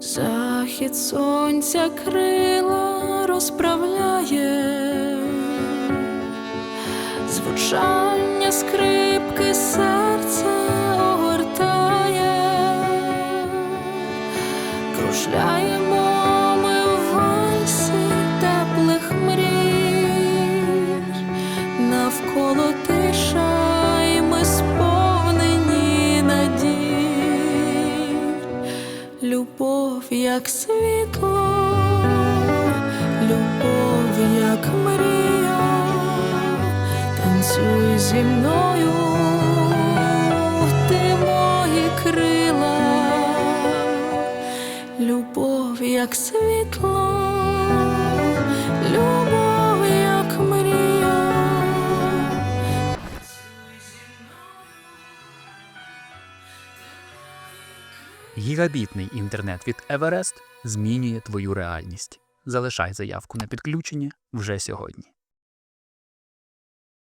Захід сонця крила розправляє, звучання скрипки серця огортає, кружляємо Любов як світло, любов як мрія, танцюй зі мною, ти мої крила, любов як світло, Гігабітний інтернет від Everest змінює твою реальність. Залишай заявку на підключення вже сьогодні.